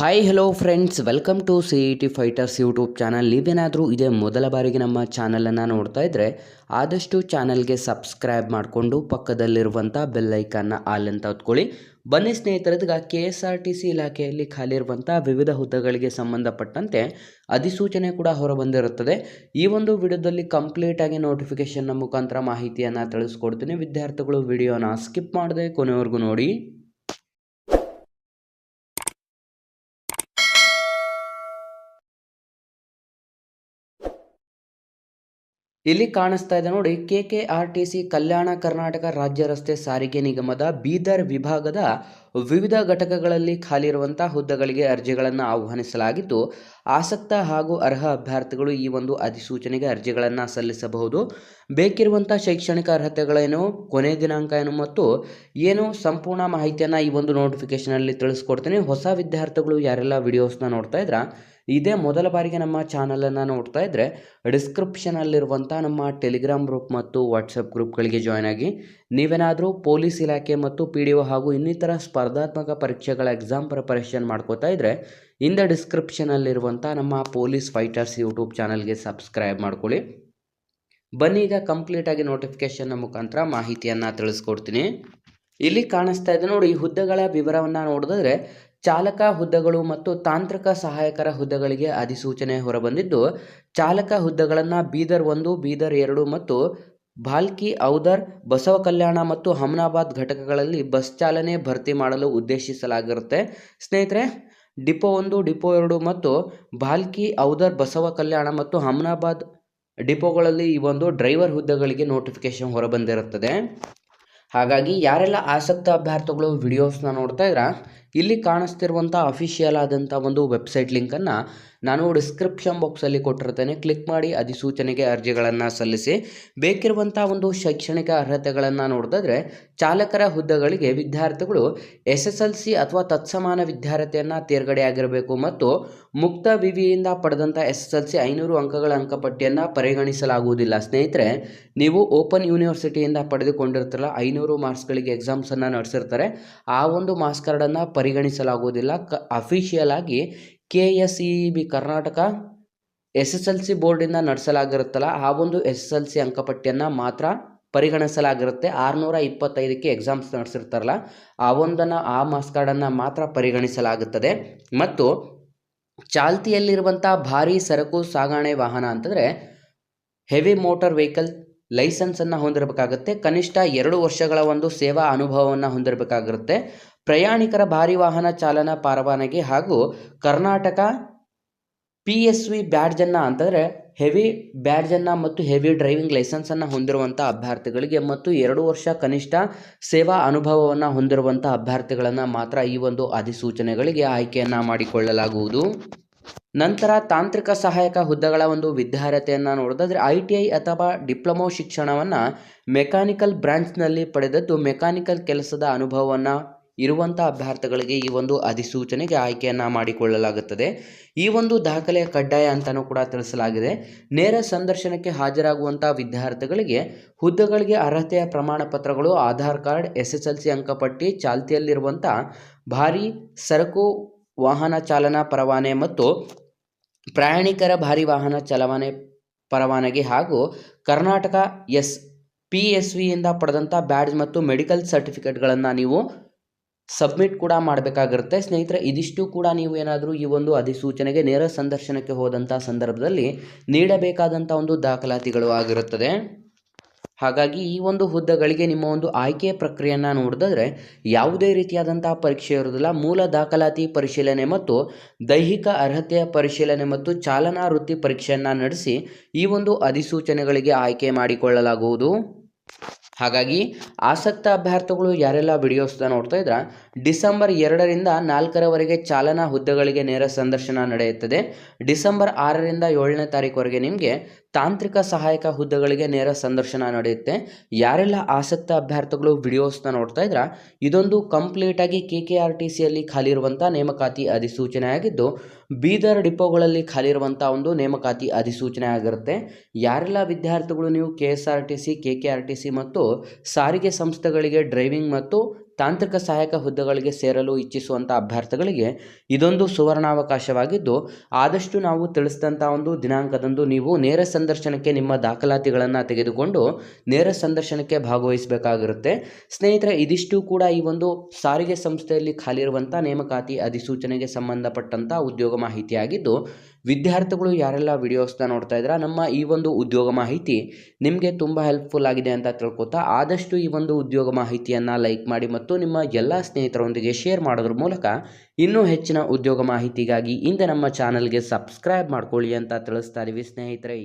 Hi hello friends welcome to C E T fighters YouTube channel ನೀವೇನಾದರೂ ಇದೇ ಮೊದಲ ಬಾರಿಗೆ ನಮ್ಮ ಚಾನಲನ್ನು ನೋಡ್ತಾ ಇದ್ದರೆ ಆದಷ್ಟು ಚಾನಲ್ಗೆ ಸಬ್ಸ್ಕ್ರೈಬ್ ಮಾಡಿಕೊಂಡು ಪಕ್ಕದಲ್ಲಿರುವಂಥ ಬೆಲ್ಲೈಕನ್ನ ಆಲ್ ಅಂತ ಹೊತ್ಕೊಳ್ಳಿ. ಬನ್ನಿ ಸ್ನೇಹಿತರದೀಗ K S R T C ಇಲಾಖೆಯಲ್ಲಿ ಖಾಲಿ ಇರುವಂಥ ವಿವಿಧ ಹುದ್ದೆಗಳಿಗೆ ಸಂಬಂಧಪಟ್ಟಂತೆ ಅಧಿಸೂಚನೆ ಕೂಡ ಹೊರಬಂದಿರುತ್ತದೆ. ಈ ಒಂದು ವಿಡಿಯೋದಲ್ಲಿ ಕಂಪ್ಲೀಟಾಗಿ ನೋಟಿಫಿಕೇಷನ್ನ ಮುಖಾಂತರ ಮಾಹಿತಿಯನ್ನು ತಿಳಿಸ್ಕೊಡ್ತೀನಿ. ವಿದ್ಯಾರ್ಥಿಗಳು ವಿಡಿಯೋನ ಸ್ಕಿಪ್ ಮಾಡದೆ ಕೊನೆವರೆಗೂ ನೋಡಿ. ಇಲ್ಲಿ ಕಾಣಿಸ್ತಾ ಇದೆ ನೋಡಿ, K K R T C Kalyana Karnataka ರಾಜ್ಯ ರಸ್ತೆ ಸಾರಿಗೆ ನಿಗಮದ ಬೀದರ್ ವಿಭಾಗದ ವಿವಿಧ ಘಟಕಗಳಲ್ಲಿ ಖಾಲಿ ಇರುವಂತಹ ಹುದ್ದೆಗಳಿಗೆ ಅರ್ಜಿಗಳನ್ನು ಆಹ್ವಾನಿಸಲಾಗಿದ್ದು ಆಸಕ್ತ ಹಾಗೂ ಅರ್ಹ ಅಭ್ಯರ್ಥಿಗಳು ಈ ಒಂದು ಅಧಿಸೂಚನೆಗೆ ಅರ್ಜಿಗಳನ್ನು ಸಲ್ಲಿಸಬಹುದು. ಬೇಕಿರುವಂಥ ಶೈಕ್ಷಣಿಕ ಅರ್ಹತೆಗಳೇನು ಕೊನೆ ದಿನಾಂಕ ಏನು ಮತ್ತು ಏನು ಸಂಪೂರ್ಣ ಮಾಹಿತಿಯನ್ನು ಈ ಒಂದು ನೋಟಿಫಿಕೇಷನಲ್ಲಿ ತಿಳಿಸ್ಕೊಡ್ತೀನಿ. ಹೊಸ ವಿದ್ಯಾರ್ಥಿಗಳು ಯಾರೆಲ್ಲ ವಿಡಿಯೋಸ್ನ ನೋಡ್ತಾ ಇದ್ರ ಇದೇ ಮೊದಲ ಬಾರಿಗೆ ನಮ್ಮ ಚಾನಲನ್ನು ನೋಡ್ತಾ ಇದ್ದರೆ ಡಿಸ್ಕ್ರಿಪ್ಷನಲ್ಲಿರುವಂಥ ನಮ್ಮ ಟೆಲಿಗ್ರಾಮ್ ಗ್ರೂಪ್ ಮತ್ತು ವಾಟ್ಸಪ್ ಗ್ರೂಪ್ಗಳಿಗೆ ಜಾಯ್ನ್ ಆಗಿ, ನೀವೇನಾದರೂ ಪೊಲೀಸ್ ಇಲಾಖೆ ಮತ್ತು ಪಿ ಡಿ ಒ ಹಾಗೂ ಇನ್ನಿತರ ಸ್ಪರ್ಧಾತ್ಮಕ ಪರೀಕ್ಷೆಗಳ ಎಕ್ಸಾಮ್ ಪ್ರಿಪರೇಷನ್ ಮಾಡ್ಕೋತಾ ಇದ್ದರೆ ಇಂದ ಡಿಸ್ಕ್ರಿಪ್ಷನಲ್ಲಿರುವಂಥ ನಮ್ಮ ಪೊಲೀಸ್ ಫೈಟರ್ಸ್ ಯೂಟ್ಯೂಬ್ ಚಾನಲ್ಗೆ ಸಬ್ಸ್ಕ್ರೈಬ್ ಮಾಡ್ಕೊಳ್ಳಿ. ಬನ್ನಿ, ಈಗ ಕಂಪ್ಲೀಟಾಗಿ ನೋಟಿಫಿಕೇಷನ್ನ ಮುಖಾಂತರ ಮಾಹಿತಿಯನ್ನು ತಿಳಿಸ್ಕೊಡ್ತೀನಿ. ಇಲ್ಲಿ ಕಾಣಿಸ್ತಾ ಇದೆ ನೋಡಿ, ಈ ಹುದ್ದೆಗಳ ವಿವರವನ್ನು ನೋಡಿದ್ರೆ ಚಾಲಕ ಹುದ್ದೆಗಳು ಮತ್ತು ತಾಂತ್ರಿಕ ಸಹಾಯಕರ ಹುದ್ದೆಗಳಿಗೆ ಅಧಿಸೂಚನೆ ಹೊರಬಂದಿದ್ದು, ಚಾಲಕ ಹುದ್ದೆಗಳನ್ನು ಬೀದರ್ ಒಂದು, ಬೀದರ್ ಎರಡು ಮತ್ತು ಭಾಲ್ಕಿ, ಔದರ್, ಬಸವ ಕಲ್ಯಾಣ ಮತ್ತು ಹಮ್ನಾಬಾದ್ ಘಟಕಗಳಲ್ಲಿ ಬಸ್ ಚಾಲನೆ ಭರ್ತಿ ಮಾಡಲು ಉದ್ದೇಶಿಸಲಾಗಿರುತ್ತೆ. ಸ್ನೇಹಿತರೆ, ಡಿಪೋ ಒಂದು, ಡಿಪೋ ಎರಡು ಮತ್ತು ಭಾಲ್ಕಿ, ಔದರ್, ಬಸವ ಕಲ್ಯಾಣ ಮತ್ತು ಹಮ್ನಾಬಾದ್ ಡಿಪೋಗಳಲ್ಲಿ ಈ ಒಂದು ಡ್ರೈವರ್ ಹುದ್ದೆಗಳಿಗೆ ನೋಟಿಫಿಕೇಶನ್ ಹೊರಬಂದಿರುತ್ತದೆ. ಹಾಗಾಗಿ ಯಾರೆಲ್ಲ ಆಸಕ್ತ ಅಭ್ಯರ್ಥಿಗಳು ವಿಡಿಯೋಸ್ನ ನೋಡ್ತಾ ಇದ್ರ ಇಲ್ಲಿ ಕಾಣಿಸ್ತಿರುವಂಥ ಅಫಿಷಿಯಲ್ ಆದಂಥ ಒಂದು ವೆಬ್ಸೈಟ್ ಲಿಂಕನ್ನು ನಾನು ಡಿಸ್ಕ್ರಿಪ್ಷನ್ ಬಾಕ್ಸಲ್ಲಿ ಕೊಟ್ಟಿರ್ತೇನೆ. ಕ್ಲಿಕ್ ಮಾಡಿ ಅಧಿಸೂಚನೆಗೆ ಅರ್ಜಿಗಳನ್ನು ಸಲ್ಲಿಸಿ. ಬೇಕಿರುವಂಥ ಒಂದು ಶೈಕ್ಷಣಿಕ ಅರ್ಹತೆಗಳನ್ನು ನೋಡಿದ್ರೆ ಚಾಲಕರ ಹುದ್ದೆಗಳಿಗೆ ವಿದ್ಯಾರ್ಥಿಗಳು ಎಸ್ ಎಸ್ ಎಲ್ ಸಿ ಅಥವಾ ತತ್ಸಮಾನ ವಿದ್ಯಾರ್ಥಿಯನ್ನು ತೇರ್ಗಡೆಯಾಗಿರಬೇಕು ಮತ್ತು ಮುಕ್ತ ವಿವಿಯಿಂದ ಪಡೆದಂಥ ಎಸ್ ಎಸ್ ಎಲ್ ಸಿ ಐನೂರು ಅಂಕಗಳ ಅಂಕಪಟ್ಟಿಯನ್ನು ಪರಿಗಣಿಸಲಾಗುವುದಿಲ್ಲ. ಸ್ನೇಹಿತರೆ, ನೀವು ಓಪನ್ ಯೂನಿವರ್ಸಿಟಿಯಿಂದ ಪಡೆದುಕೊಂಡಿರ್ತಾರಲ್ಲ, ಐನೂರು ಮಾರ್ಕ್ಸ್ಗಳಿಗೆ ಎಕ್ಸಾಮ್ಸನ್ನು ನಡೆಸಿರ್ತಾರೆ. ಆ ಒಂದು ಮಾರ್ಕ್ಸ್ ಕಾರ್ಡನ್ನು ಪರಿಗಣಿಸಲಾಗುವುದಿಲ್ಲ. ಕ ಅಫಿಷಿಯಲ್ ಆಗಿ K S E B Karnataka S S L C ಬೋರ್ಡಿಂದ ನಡೆಸಲಾಗಿರುತ್ತಲ್ಲ, ಆ ಒಂದು ಎಸ್ ಎಸ್ ಎಲ್ ಸಿ ಅಂಕಪಟ್ಟಿಯನ್ನು ಮಾತ್ರ ಪರಿಗಣಿಸಲಾಗಿರುತ್ತೆ. ಆರುನೂರ ಇಪ್ಪತ್ತೈದಕ್ಕೆ ಎಕ್ಸಾಮ್ಸ್ ನಡೆಸಿರ್ತಾರಲ್ಲ, ಆ ಒಂದನ್ನು, ಆ ಮಾರ್ಕ್ಸ್ ಕಾರ್ಡನ್ನು ಮಾತ್ರ ಪರಿಗಣಿಸಲಾಗುತ್ತದೆ. ಮತ್ತು ಚಾಲ್ತಿಯಲ್ಲಿರುವಂಥ ಭಾರೀ ಸರಕು, ಸಾಗಾಣೆ ವಾಹನ ಅಂತಂದರೆ ಹೆವಿ ಮೋಟರ್ ವೆಹಿಕಲ್ ಲೈಸೆನ್ಸನ್ನು ಹೊಂದಿರಬೇಕಾಗುತ್ತೆ. ಕನಿಷ್ಠ ಎರಡು ವರ್ಷಗಳ ಒಂದು ಸೇವಾ ಅನುಭವವನ್ನು ಹೊಂದಿರಬೇಕಾಗಿರುತ್ತೆ. ಪ್ರಯಾಣಿಕರ ಭಾರಿ ವಾಹನ ಚಾಲನಾ ಪರವಾನಗಿ ಹಾಗೂ ಕರ್ನಾಟಕ ಪಿ ಎಸ್ ವಿ ಬ್ಯಾಡ್ಜನ್ನು ಅಂತಂದರೆ ಹೆವಿ ಬ್ಯಾಡ್ಜನ್ನು ಮತ್ತು ಹೆವಿ ಡ್ರೈವಿಂಗ್ ಲೈಸೆನ್ಸನ್ನು ಹೊಂದಿರುವಂಥ ಅಭ್ಯರ್ಥಿಗಳಿಗೆ ಮತ್ತು ಎರಡು ವರ್ಷ ಕನಿಷ್ಠ ಸೇವಾ ಅನುಭವವನ್ನು ಹೊಂದಿರುವಂಥ ಅಭ್ಯರ್ಥಿಗಳನ್ನು ಮಾತ್ರ ಈ ಒಂದು ಅಧಿಸೂಚನೆಗಳಿಗೆ ಆಯ್ಕೆಯನ್ನು ಮಾಡಿಕೊಳ್ಳಲಾಗುವುದು. ನಂತರ ತಾಂತ್ರಿಕ ಸಹಾಯಕ ಹುದ್ದೆಗಳ ಒಂದು ವಿದ್ಯಾರ್ಹತೆಯನ್ನು ನೋಡೋದಾದರೆ ಐ ಟಿ ಐ ಅಥವಾ ಡಿಪ್ಲೊಮೊ ಶಿಕ್ಷಣವನ್ನು ಮೆಕ್ಯಾನಿಕಲ್ ಬ್ರಾಂಚ್ನಲ್ಲಿ ಪಡೆದದ್ದು ಮೆಕ್ಯಾನಿಕಲ್ ಕೆಲಸದ ಅನುಭವವನ್ನು ಇರುವಂಥ ಅಭ್ಯರ್ಥಿಗಳಿಗೆ ಈ ಒಂದು ಅಧಿಸೂಚನೆಗೆ ಆಯ್ಕೆಯನ್ನು ಮಾಡಿಕೊಳ್ಳಲಾಗುತ್ತದೆ. ಈ ಒಂದು ದಾಖಲೆ ಕಡ್ಡಾಯ ಅಂತಲೂ ಕೂಡ ತಿಳಿಸಲಾಗಿದೆ. ನೇರ ಸಂದರ್ಶನಕ್ಕೆ ಹಾಜರಾಗುವಂಥ ವಿದ್ಯಾರ್ಥಿಗಳಿಗೆ ಹುದ್ದೆಗಳಿಗೆ ಅರ್ಹತೆಯ ಪ್ರಮಾಣ ಪತ್ರಗಳು, Aadhaar card S S L C ಅಂಕಪಟ್ಟಿ ಚಾಲ್ತಿಯಲ್ಲಿರುವಂಥ ಭಾರಿ ಸರಕು, ವಾಹನ ಚಾಲನಾ ಪರವಾನೆ ಮತ್ತು ಪ್ರಯಾಣಿಕರ ಭಾರಿ ವಾಹನ ಚಲಾವಣೆ ಪರವಾನಗಿ ಹಾಗೂ ಕರ್ನಾಟಕ ಎಸ್, ಪಿ ಎಸ್ ವಿಯಿಂದ ಪಡೆದಂಥ ಬ್ಯಾಡ್ಜ್ ಮತ್ತು ಮೆಡಿಕಲ್ ಸರ್ಟಿಫಿಕೇಟ್ಗಳನ್ನು ನೀವು ಸಬ್ಮಿಟ್ ಕೂಡ ಮಾಡಬೇಕಾಗಿರುತ್ತೆ. ಸ್ನೇಹಿತರೆ, ಇದಿಷ್ಟು ಕೂಡ ನೀವು ಏನಾದರೂ ಈ ಒಂದು ಅಧಿಸೂಚನೆಗೆ, ನೇರ ಸಂದರ್ಶನಕ್ಕೆ ಹೋದಂಥ ಸಂದರ್ಭದಲ್ಲಿ ನೀಡಬೇಕಾದಂಥ ಒಂದು ದಾಖಲಾತಿಗಳು ಆಗಿರುತ್ತದೆ. ಹಾಗಾಗಿ ಈ ಒಂದು ಹುದ್ದೆಗಳಿಗೆ ನಿಮ್ಮ ಒಂದು ಆಯ್ಕೆ ಪ್ರಕ್ರಿಯೆಯನ್ನು ನೋಡಿದ್ರೆ ಯಾವುದೇ ರೀತಿಯಾದಂಥ ಪರೀಕ್ಷೆ ಇರುವುದಿಲ್ಲ ಮೂಲ ದಾಖಲಾತಿ ಪರಿಶೀಲನೆ ಮತ್ತು ದೈಹಿಕ ಅರ್ಹತೆಯ ಪರಿಶೀಲನೆ ಮತ್ತು ಚಾಲನಾ ವೃತ್ತಿ ಪರೀಕ್ಷೆಯನ್ನು ನಡೆಸಿ ಈ ಒಂದು ಅಧಿಸೂಚನೆಗಳಿಗೆ ಆಯ್ಕೆ ಮಾಡಿಕೊಳ್ಳಲಾಗುವುದು. ಹಾಗಾಗಿ ಆಸಕ್ತ ಅಭ್ಯರ್ಥಿಗಳು ಯಾರೆಲ್ಲ ವಿಡಿಯೋಸ್ನ ನೋಡ್ತಾ ಇದ್ರ, ಡಿಸೆಂಬರ್ ಎರಡರಿಂದ ನಾಲ್ಕರವರೆಗೆ ಚಾಲನಾ ಹುದ್ದೆಗಳಿಗೆ ನೇರ ಸಂದರ್ಶನ ನಡೆಯುತ್ತದೆ. ಡಿಸೆಂಬರ್ ಆರರಿಂದ ಏಳನೇ ತಾರೀಕುವರೆಗೆ ನಿಮಗೆ ತಾಂತ್ರಿಕ ಸಹಾಯಕ ಹುದ್ದೆಗಳಿಗೆ ನೇರ ಸಂದರ್ಶನ ನಡೆಯುತ್ತೆ. ಯಾರೆಲ್ಲ ಆಸಕ್ತ ಅಭ್ಯರ್ಥಿಗಳು ವಿಡಿಯೋಸ್ನ ನೋಡ್ತಾ ಇದ್ರ, ಇದೊಂದು ಕಂಪ್ಲೀಟಾಗಿ ಕೆ ಕೆ ಆರ್ ಟಿ ಸಿಯಲ್ಲಿ ಖಾಲಿ ಇರುವಂಥ ನೇಮಕಾತಿ ಅಧಿಸೂಚನೆ ಆಗಿದ್ದು ಬೀದರ್ ಡಿಪೋಗಳಲ್ಲಿ ಖಾಲಿ ಇರುವಂಥ ಒಂದು ನೇಮಕಾತಿ ಅಧಿಸೂಚನೆ ಆಗಿರುತ್ತೆ. ಯಾರೆಲ್ಲ ವಿದ್ಯಾರ್ಥಿಗಳು ನೀವು K S R T C, K K R T C ಮತ್ತು ಸಾರಿಗೆ ಸಂಸ್ಥೆಗಳಿಗೆ ಡ್ರೈವಿಂಗ್ ಮತ್ತು ತಾಂತ್ರಿಕ ಸಹಾಯಕ ಹುದ್ದೆಗಳಿಗೆ ಸೇರಲು ಇಚ್ಛಿಸುವಂಥ ಅಭ್ಯರ್ಥಿಗಳಿಗೆ ಇದೊಂದು ಸುವರ್ಣಾವಕಾಶವಾಗಿದ್ದು, ಆದಷ್ಟು ನಾವು ತಿಳಿಸಿದಂಥ ಒಂದು ದಿನಾಂಕದಂದು ನೀವು ನೇರ ಸಂದರ್ಶನಕ್ಕೆ ನಿಮ್ಮ ದಾಖಲಾತಿಗಳನ್ನು ತೆಗೆದುಕೊಂಡು ನೇರ ಸಂದರ್ಶನಕ್ಕೆ ಭಾಗವಹಿಸಬೇಕಾಗಿರುತ್ತೆ. ಸ್ನೇಹಿತರೆ, ಇದಿಷ್ಟು ಕೂಡ ಈ ಒಂದು ಸಾರಿಗೆ ಸಂಸ್ಥೆಯಲ್ಲಿ ಖಾಲಿ ಇರುವಂಥ ನೇಮಕಾತಿ ಅಧಿಸೂಚನೆಗೆ ಸಂಬಂಧಪಟ್ಟಂಥ ಉದ್ಯೋಗ ಮಾಹಿತಿಯಾಗಿದ್ದು, ವಿದ್ಯಾರ್ಥಿಗಳು ಯಾರೆಲ್ಲ ವಿಡಿಯೋಸ್ನ ನೋಡ್ತಾ ಇದ್ದೀರಾ, ನಮ್ಮ ಈ ಒಂದು ಉದ್ಯೋಗ ಮಾಹಿತಿ ನಿಮಗೆ ತುಂಬ ಹೆಲ್ಪ್ಫುಲ್ ಆಗಿದೆ ಅಂತ ತಿಳ್ಕೊತಾ, ಆದಷ್ಟು ಈ ಒಂದು ಉದ್ಯೋಗ ಮಾಹಿತಿಯನ್ನು ಲೈಕ್ ಮಾಡಿ ಮತ್ತು ನಿಮ್ಮ ಎಲ್ಲ ಸ್ನೇಹಿತರೊಂದಿಗೆ ಶೇರ್ ಮಾಡೋದ್ರ ಮೂಲಕ ಇನ್ನೂ ಹೆಚ್ಚಿನ ಉದ್ಯೋಗ ಮಾಹಿತಿಗಾಗಿ ಇಂದೇ ನಮ್ಮ ಚಾನಲ್ಗೆ ಸಬ್ಸ್ಕ್ರೈಬ್ ಮಾಡ್ಕೊಳ್ಳಿ ಅಂತ ತಿಳಿಸ್ತಾ ಇದೀವಿ ಸ್ನೇಹಿತರೆ.